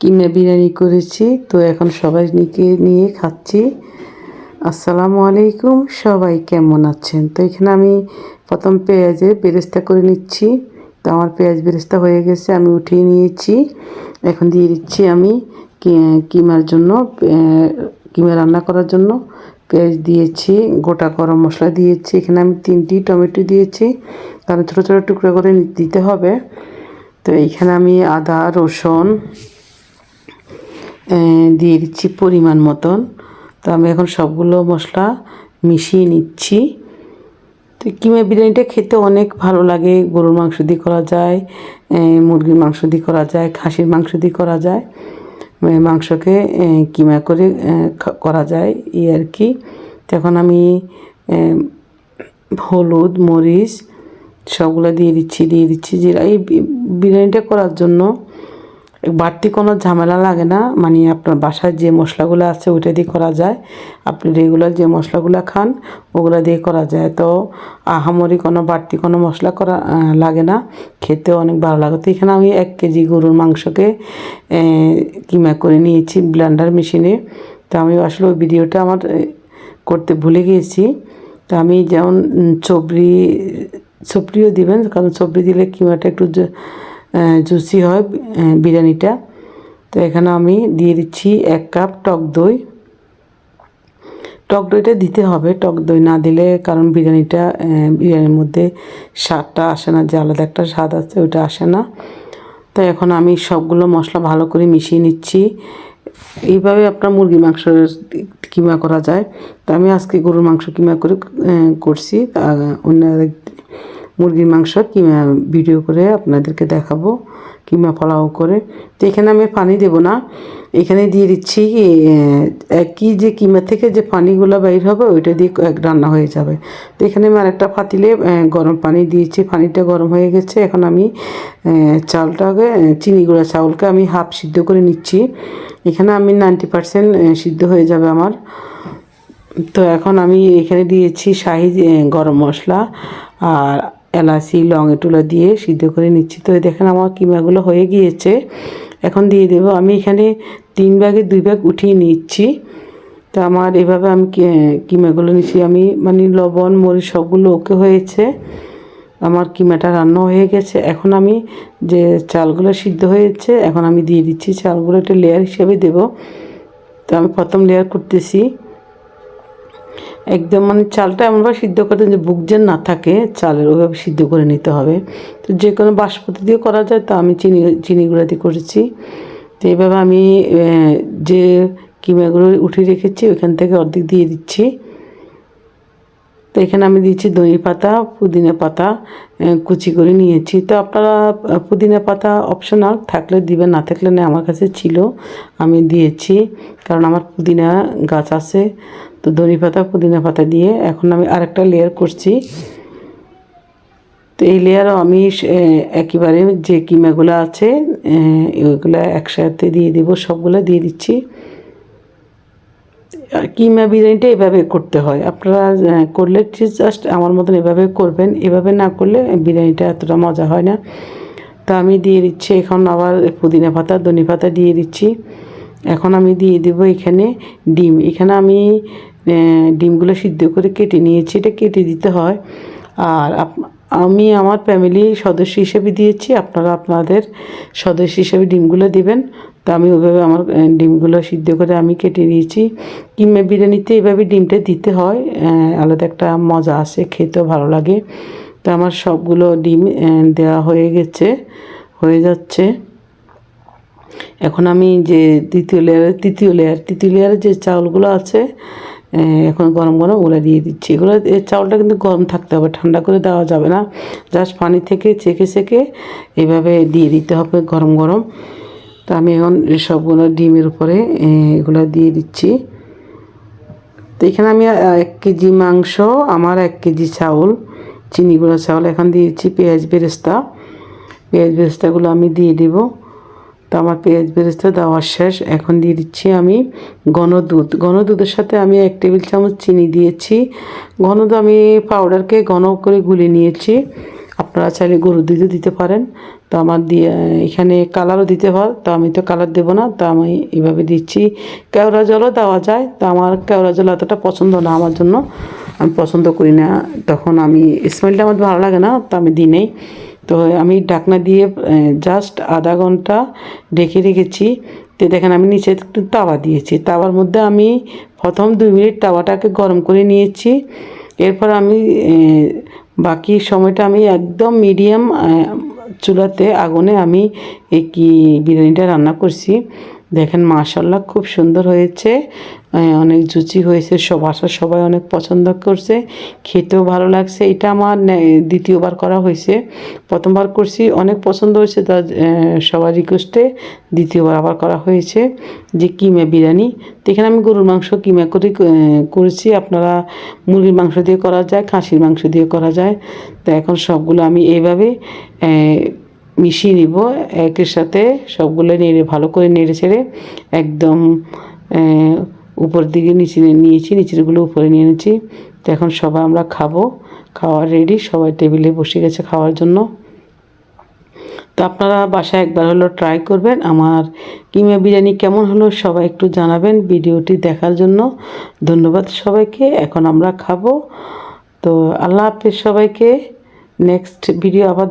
কিমে বিরিয়ানি করেছি, তো এখন সবাই নিকে নিয়ে খাচ্ছি। আসসালামু আলাইকুম, সবাই কেমন আছেন? তো এখানে আমি প্রথম পেঁয়াজে বেরেস্তা করে নিচ্ছি। তো আমার পেঁয়াজ বেরেস্তা হয়ে গেছে, আমি উঠিয়ে নিয়েছি। এখন দিয়ে দিচ্ছি আমি কিমার জন্য কিমা রান্না করার জন্য পেঁয়াজ দিয়েছি, গোটা গরম মশলা দিয়েছি। এখানে আমি তিনটি টমেটো দিয়েছি, কারণ ছোটো ছোটো টুকরো করে দিতে হবে। তো এইখানে আমি আদা, রসুন দিয়ে দিচ্ছি পরিমাণ মতন। তো আমি এখন সবগুলো মশলা মিশিয়ে নিচ্ছি। তো কিমা বিরিয়ানিটা খেতে অনেক ভালো লাগে। গরুর মাংস দিয়ে করা যায় মুরগির মাংস দিয়ে করা যায়, খাসির মাংস দিয়ে করা যায়। মাংসকে কিমা করে করা যায়, এই আর কি। তখন আমি হলুদ, মরিচ সবগুলো দিয়ে দিচ্ছি দিয়ে দিচ্ছি জিরা। এই বিরিয়ানিটা করার জন্য বাড়তি কোনো ঝামেলা লাগে না। মানে আপনার বাসায় যে মশলাগুলো আছে ওইটা দিয়ে করা যায়। আপনি রেগুলার যে মশলাগুলো খান, ওগুলো দিয়ে করা যায়। তো আহামরি কোনো বাড়তি কোনো মশলা করা লাগে না। খেতেও অনেক ভালো লাগে। তো এখানে আমি এক কেজি গরুর মাংসকে কিমা করে নিয়েছি ব্লেন্ডার মেশিনে তো আমি আসলে ওই ভিডিওটা আমার করতে ভুলে গিয়েছি। তো আমি যেমন চবড়ি চবড়িও দিবেন, কারণ চবড়ি দিলে কিমাটা একটু জুসি হয় বিরিয়ানিটা। তো এখানে আমি দিয়ে দিচ্ছি এক কাপ টক দই। টক দইটা দিতে হবে, টক দই না দিলে কারণ বিরিয়ানিটা বিরিয়ানির মধ্যে স্বাদটা আসে না, যে আলাদা একটা স্বাদ আছে ওইটা আসে না। তো এখন আমি সবগুলো মশলা ভালো করে মিশিয়ে নিচ্ছি। এইভাবে আপনার মুরগি মাংস কিমা করা যায়। তো আমি আজকে গরুর মাংস কিমা করে করছি। অন্য মুরগির মাংস কিমা ভিডিও করে আপনাদেরকে দেখাবো, কিমা পোলাও করে। তো এখানে আমি পানি দেব না। এখানে দিয়ে দিচ্ছি কি যে কিমা থেকে যে পানিগুলো বাইর হবে, ওইটা দিয়ে রান্না হয়ে যাবে। তো এখানে আমি আরেকটা পাতিলে গরম পানি দিয়েছি। পানিটা গরম হয়ে গেছে। এখন আমি চালটাকে চিনি গুঁড়া চাউলকে আমি হাফ সিদ্ধ করে নিচ্ছি। এখানে আমি নাইনটি পারসেন্ট সিদ্ধ হয়ে যাবে আমার। তো এখন আমি এখানে দিয়েছি শাহি গরম মশলা। আর এলাচি লং এটুলো দিয়ে সিদ্ধ করে নিচ্ছি। তো দেখেন আমার কিমাগুলো হয়ে গিয়েছে। এখন দিয়ে দেবো, আমি এখানে তিন ভাগে দুই ভাগ উঠিয়ে নিচ্ছি। তো আমার এভাবে আমি কিমাগুলো নিচ্ছি। আমি মানে লবণ, মরিচ সবগুলো ওকে হয়েছে। আমার কিমাটা রান্না হয়ে গেছে। এখন আমি যে চালগুলো সিদ্ধ হয়েছে, এখন আমি দিয়ে দিচ্ছি চালগুলো একটা লেয়ার হিসেবে দেব। তো আমি প্রথম লেয়ার করতেছি। একদম মানে চালটা এমনভাবে সিদ্ধ করতে যে বুক যেন না থাকে, চালের ওইভাবে সিদ্ধ করে নিতে হবে। তো যে কোনো বাসপতি দিয়ে করা যায়, তো আমি চিনি চিনি গুঁড়া দিয়ে করেছি। তো এইভাবে আমি যে কিমাগুলো উঠিয়ে রেখেছি, ওইখান থেকে অর্ধেক দিয়ে দিচ্ছি। তো এখানে আমি দিচ্ছি দই পাতা, পুদিনা পাতা কুচি করে নিয়েছি। তো আপনারা পুদিনা পাতা অপশনাল থাকলে দিবেন, না থাকলে না, আমার কাছে ছিল। আমি দিয়েছি, কারণ আমার পুদিনা গাছ আছে। তো ধনি পাতা, পুদিনা পাতা দিয়ে এখন আমি আরেকটা লেয়ার করছি। তো এই লেয়ারও আমি একেবারে যে কিমাগুলো আছে ওইগুলো একসাথে দিয়ে দিব, সবগুলো দিয়ে দিচ্ছি। কিমা বিরিয়ানিটা এভাবে করতে হয়। আপনারা করলে জাস্ট আমার মতন এভাবে করবেন। এভাবে না করলে বিরিয়ানিটা এতটা মজা হয় না। তা আমি দিয়ে দিচ্ছি এখন আবার পুদিনা পাতা, ধনে পাতা দিয়ে দিচ্ছি। এখন আমি দিয়ে দেবো এখানে ডিম। এখানে আমি ডিমগুলো সিদ্ধ করে কেটে নিয়েছি। এটা কেটে দিতে হয়। আর আমি আমার ফ্যামিলি সদস্য হিসেবে দিয়েছি। আপনারা আপনাদের সদস্য হিসেবে ডিমগুলো দিবেন। তো আমি ওইভাবে আমার ডিমগুলো সিদ্ধ করে আমি কেটে নিয়েছি। কিংবা বিরিয়ানিতে এইভাবে ডিমটা দিতে হয়। আলাদা একটা মজা আসে খেতেও ভালো লাগে। তো আমার সবগুলো ডিম দেওয়া হয়ে গেছে, হয়ে যাচ্ছে। এখন আমি যে দ্বিতীয় লেয়ারের তৃতীয় লেয়ার তৃতীয় লেয়ারের যে চাউলগুলো আছে এখন গরম গরম ওগুলো দিয়ে দিচ্ছি। এগুলো চাউলটা কিন্তু গরম থাকতে হবে, ঠান্ডা করে দেওয়া যাবে না। জাস্ট পানি থেকে চেকে চেকে এভাবে দিয়ে দিতে হবে গরম গরম। তো আমি এখন সবগুলো ডিমের উপরে এগুলো দিয়ে দিচ্ছি। তো এখানে আমি এক কেজি মাংস, আমার এক কেজি চাউল চিনি গুঁড়া চাউল, এখন দিয়েছি পেঁয়াজ বেরেস্তা। পেঁয়াজ বেরেস্তাগুলো আমি দিয়ে দিব। তো আমার পেঁয়াজ বেরেস্তা দেওয়ার শেষ। এখন দিয়ে দিচ্ছি আমি ঘন দুধ ঘন দুধের সাথে আমি এক টেবিল চামচ চিনি দিয়েছি। ঘন আমি পাউডারকে ঘন করে গুলে নিয়েছি। আপনারা চাইলে গরুর দুধও দিতে পারেন। তো আমার দিয়ে, এখানে কালারও দিতে হয়, তো আমি তো কালার দেবো না, তো আমি এভাবে দিচ্ছি। কেওড়া জলও দেওয়া যায়, তো আমার কেওড়া জল এতটা পছন্দ না, আমার জন্য। আমি পছন্দ করি না। তখন আমি, স্মেলটা আমার ভালো লাগে না, তো আমি দিই নেই। তো আমি ঢাকনা দিয়ে জাস্ট আধা ঘণ্টা ঢেকে রেখেছি। তো দেখেন আমি নিচে একটু তাওয়া দিয়েছি। তাওয়ার মধ্যে আমি প্রথম দুই মিনিট তাওয়াটাকে গরম করে নিয়েছি। এরপর আমি বাকি সময়টা আমি একদম মিডিয়াম চুলাতে আগুনে আমি এই কি বিরিয়ানিটা রান্না করছি। দেখেন মাশাল্লাহ খুব সুন্দর হয়েছে। অনেক জুচি হয়েছে, সব বাসার সবাই অনেক পছন্দ করছে, খেতেও ভালো লাগছে। এটা আমার দ্বিতীয়বার করা হয়েছে। প্রথমবার করছি, অনেক পছন্দ হয়েছে তার সবার রিকোয়েস্টে দ্বিতীয়বার আবার করা হয়েছে, যে কিমে বিরিয়ানি। তো এখানে আমি গরুর মাংস কিমা করে করেছি। আপনারা মুরগির মাংস দিয়ে করা যায়, খাসির মাংস দিয়ে করা যায়। তো এখন সবগুলো আমি এইভাবে মিশিয়ে নিব, একের সাথে সবগুলো নেড়ে, ভালো করে নেড়ে ছেড়ে, একদম উপর দিকে নিচে নিয়েছি নিচেরগুলো উপরে নিয়ে নিয়েছি তো এখন সবাই আমরা খাব। খাওয়ার রেডি সবাই টেবিলে বসে গেছে খাওয়ার জন্য। তো আপনারা বাসায় একবার হলো ট্রাই করবেন। আমার কিমা বিরিয়ানি কেমন হলো সবাই একটু জানাবেন ভিডিওটি দেখার জন্য। ধন্যবাদ সবাইকে, এখন আমরা খাব। তো আল্লাহ হাফেজ সবাইকে। নেক্সট ভিডিও আবার